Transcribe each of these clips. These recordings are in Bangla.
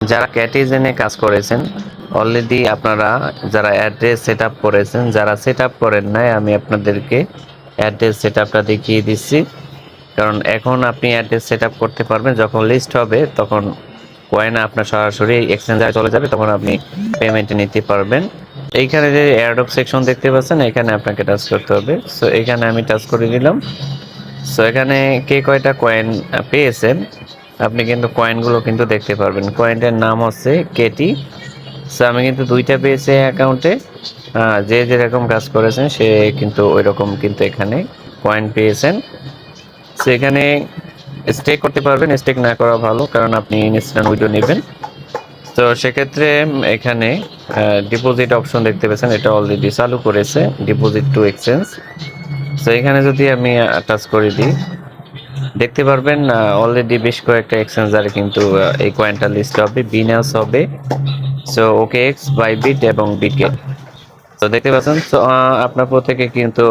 যারা ক্যাটিজেনে কাজ করেছেন অলরেডি আপনারা যারা অ্যাড্রেস সেট আপ করেছেন, যারা সেট আপ করেন নাই, আমি আপনাদেরকে অ্যাড্রেস সেট আপটা দেখিয়ে দিচ্ছি। কারণ এখন আপনি অ্যাড্রেস সেট আপ করতে পারবেন, যখন লিস্ট হবে, তখন কয়েন আপনার সরাসরি এক্সচেঞ্জারে চলে যাবে, তখন আপনি পেমেন্ট নিতে পারবেন। এইখানে যে এয়ারডপ সেকশন দেখতে পাচ্ছেন, এখানে আপনাকে টাচ করতে হবে। সো এখানে আমি টাচ করে দিলাম সো এখানে কে কয়টা কয়েন পেয়েছেন? আপনি কিন্তু কয়েনগুলো কিন্তু দেখতে পারবেন। কয়েনটার নাম হচ্ছে কেটি সো আমি কিন্তু দুইটা পেয়েছি অ্যাকাউন্টে যে যেরকম কাজ করেছেন, সে কিন্তু ওই রকম কিন্তু এখানে কয়েন পেয়েছেন। সো এখানে স্টেক করতে পারবেন স্টেক না করা ভালো, কারণ আপনি ইনস্ট্যান্ট উইডো নেবেন। তো সেক্ষেত্রে এখানে ডিপোজিট অপশন দেখতে পেয়েছেন, এটা অলরেডি চালু করেছে ডিপোজিট টু এক্সচেঞ্জ সো এখানে যদি আমি টাচ করে দিই দেখতে পারবেন অলরেডি বেশ কয়েকটা এক্সচেঞ্জারে কিন্তু এই কয়েনটা লিস্ট হবে বিনাস হবে সো ওকে এক্স বাইবিট এবং বিটগেট তো দেখতে পাচ্ছেন সো আপনার প্রত্যেকে কিন্তু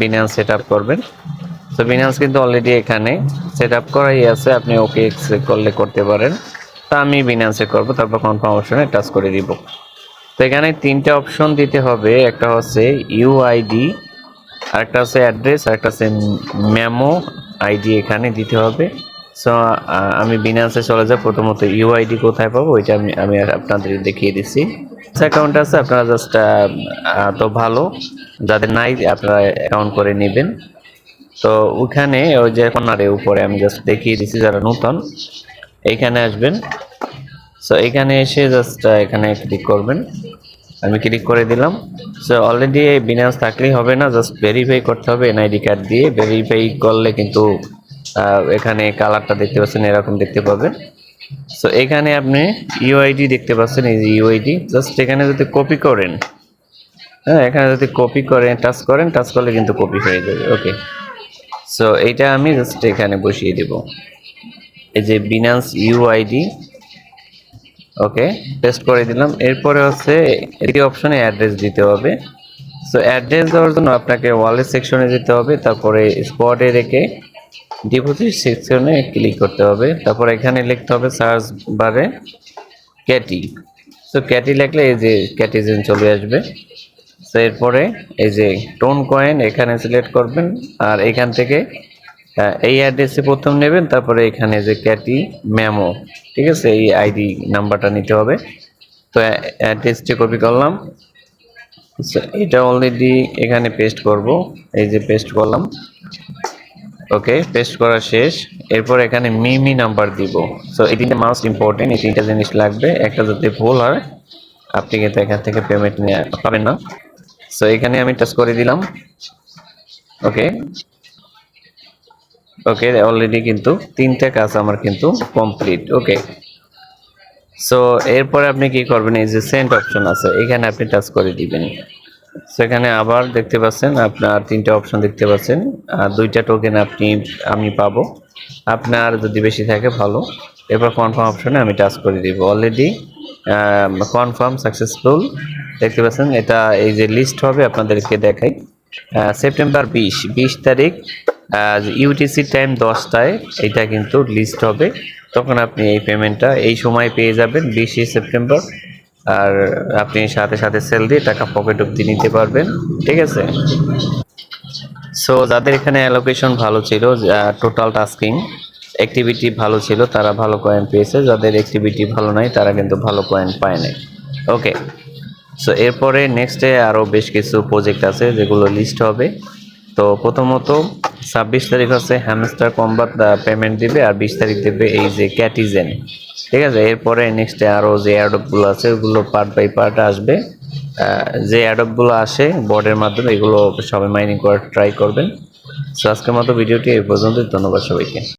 বিনান্স সেট আপ করবেন। সো বিনান্স কিন্তু অলরেডি এখানে সেট আপ করাই আছে, আপনি ওকে এক্স করলে করতে পারেন। তা আমি বিনান্সে করব, তারপর কনফার্ম অপশনে টাচ করে দিব। তো এখানে তিনটা অপশন দিতে হবে, একটা হচ্ছে ইউআইডি আরেকটা হচ্ছে অ্যাড্রেস আরেকটা হচ্ছে মেমো আইডি এখানে দিতে হবে। সো আমি বিনান্সে চলে যাব প্রথমত ইউআইডি কোথায় পাবো? ওইটা আমি আমি আপনাদের দেখিয়ে দিচ্ছি। অ্যাকাউন্ট আছে, আপনারা জাস্ট তো ভালো। যাদের নাই, আপনারা অ্যাকাউন্ট করে নেবেন। তো ওখানে, ওই যে কর্নারে উপরে আমি জাস্ট দেখিয়ে দিচ্ছি যারা নতুন। এইখানে আসবেন। সো এখানে এসে জাস্ট এখানে ক্লিক করবেন। আমি ক্লিক করে দিলাম। সো অলরেডি এই বিনান্স থাকলেই হবে না জাস্ট ভেরিফাই করতে হবে এনআইডি কার্ড দিয়ে। ভেরিফাই করলে কিন্তু এখানে কালারটা দেখতে পাচ্ছেন, এরকম দেখতে পাবেন। সো এখানে আপনি ইউআইডি দেখতে পাচ্ছেন, এই যে ইউআইডি জাস্ট এখানে যদি কপি করেন হ্যাঁ এখানে যদি কপি করেন টাচ করেন টাচ করলে কিন্তু কপি হয়ে যাবে ওকে সো এইটা আমি জাস্ট এখানে বসিয়ে দেব। এই যে বিনান্স ইউআইডি ওকে পেস্ট করে দিলাম। এরপরে হচ্ছে এই অপশনে অ্যাড্রেস দিতে হবে। সো অ্যাড্রেস দেওয়ার জন্য আপনাকে ওয়ালেট সেকশনে যেতে হবে, তারপরে স্পটে রেখে ডিপোজিট সেকশনে ক্লিক করতে হবে। তারপর এখানে লিখতে হবে সার্চ বারে ক্যাটি সো ক্যাটি লিখলে এই যে ক্যাটিজেন চলে আসবে। তো এরপরে এই যে টোন কয়েন এখানে সিলেক্ট করবেন, আর এখান থেকে এই অ্যাড্রেসে প্রথম নেবেন, তারপরে এখানে যে ক্যাটি মেমো ঠিক আছে? এই আইডি নাম্বারটা নিতে হবে। তো অ্যাড্রেসটি কপি করলাম। এটা অলরেডি এখানে পেস্ট করব। এই যে পেস্ট করলাম। ওকে পেস্ট করা শেষ। এরপর এখানে মিমি নাম্বার দিব। সো এই তিনটা মাস্ট ইম্পর্টেন্ট এই তিনটা জিনিস লাগবে। একটা যদি ভুল হয়, আপনি কিন্তু এখান থেকে পেমেন্ট নিয়ে পাবেন না। সো এখানে আমি টাচ করে দিলাম। ওকে ওকে অলরেডি কিন্তু তিনটা কাজ আমার কিন্তু কমপ্লিট ওকে সো এরপরে আপনি কি করবেন, এই যে সেন্ট অপশন আছে, এখানে আপনি টাচ করে দিবেন। সেখানে আবার দেখতে পাচ্ছেন, আপনার তিনটা অপশন দেখতে পাচ্ছেন, আর দুইটা টোকেন আপনি, আমি পাবো। আপনার যদি বেশি থাকে, ভালো। এরপর কনফার্ম অপশনে আমি টাচ করে দিব। অলরেডি কনফার্ম সাকসেসফুল দেখতে পাচ্ছেন, এটা এই যে লিস্ট হবে, আপনাদেরকে দেখাই। সেপ্টেম্বর বিশ বিশ তারিখ ইউটিসি টাইম দশটায় এটা কিন্তু লিস্ট হবে। তখন আপনি এই পেমেন্টটা এই সময় পেয়ে যাবেন, বিশে সেপ্টেম্বর। আর আপনি সাথে সাথে সেল দিয়ে টাকা পকেট অব্দি নিতে পারবেন, ঠিক আছে? সো যাদের এখানে অ্যালোকেশন ভালো ছিল টোটাল টাস্কিং অ্যাক্টিভিটি ভালো ছিল, তারা ভালো কয়েন পেয়েছে। যাদের অ্যাক্টিভিটি ভালো নাই, তারা কিন্তু ভালো কয়েন পায় নাই। ওকে সো এরপরে নেক্সটে আরও বেশ কিছু প্রজেক্ট আছে যেগুলো লিস্ট হবে। তো প্রথমত ছাব্বিশ তারিখ হচ্ছে হ্যামস্টার কম্বাত পেমেন্ট দিবে আর বিশ তারিখ দেবে এই যে ক্যাটিজেন ঠিক আছে? এরপরে নেক্সটে আরও যে অ্যাডপগুলো আছে, ওগুলো পার্ট বাই পার্ট আসবে। যে অ্যাডপগুলো আসে বোর্ডের মাধ্যমে এগুলো সবাই মাইনিং করার ট্রাই করবেন। সো আজকের মতো ভিডিওটি এই পর্যন্তই। ধন্যবাদ সবাইকে।